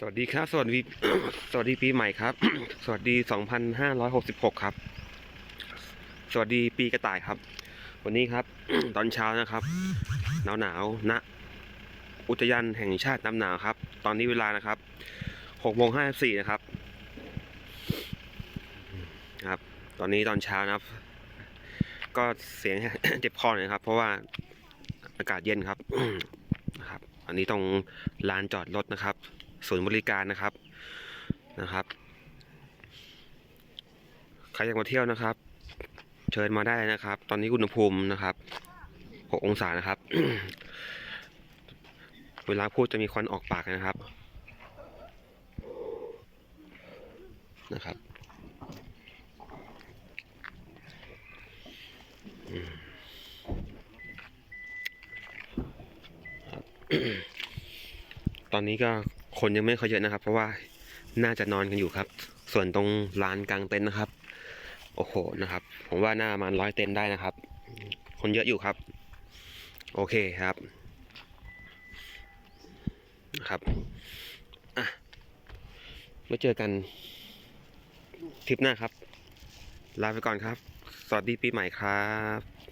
สวัสดีครับ สวัสดีสวัสดีปีใหม่ครับ สวัสดี 2566 ครับ สวัสดีปีกระต่ายครับ วันนี้ครับ ตอนเช้านะครับ หนาวหนาวณอุทยานแห่งชาติน้ำหนาวครับ ตอนนี้เวลานะครับ6โมง54นะครับ ครับ ตอนนี้ตอนเช้านะครับ ก็เสียงเจ็บคอหน่อยครับ เพราะว่าอากาศเย็นครับนะครับ อันนี้ตรงลานจอดรถนะครับ ศูนย์บริการนะครับนะครับใครอยากมาเที่ยวนะครับ เชิญมาได้นะครับ ตอนนี้อุณหภูมินะครับ6องศานะครับ เวลาพูดจะมีควันออกปากนะครับนะครับตอนนี้ก็ คนยังไม่ค่อยเยอะนะครับ เพราะว่าน่าจะนอนกันอยู่ครับ ส่วนตรงลานกลางเต็นท์นะครับ โอ้โหนะครับ ผมว่าน่าประมาณร้อยเต็นท์ได้นะครับ คนเยอะอยู่ครับ โอเคครับนะครับอะไว้เจอกันทริปหน้าครับ ลาไปก่อนครับ สวัสดีปีใหม่ครับ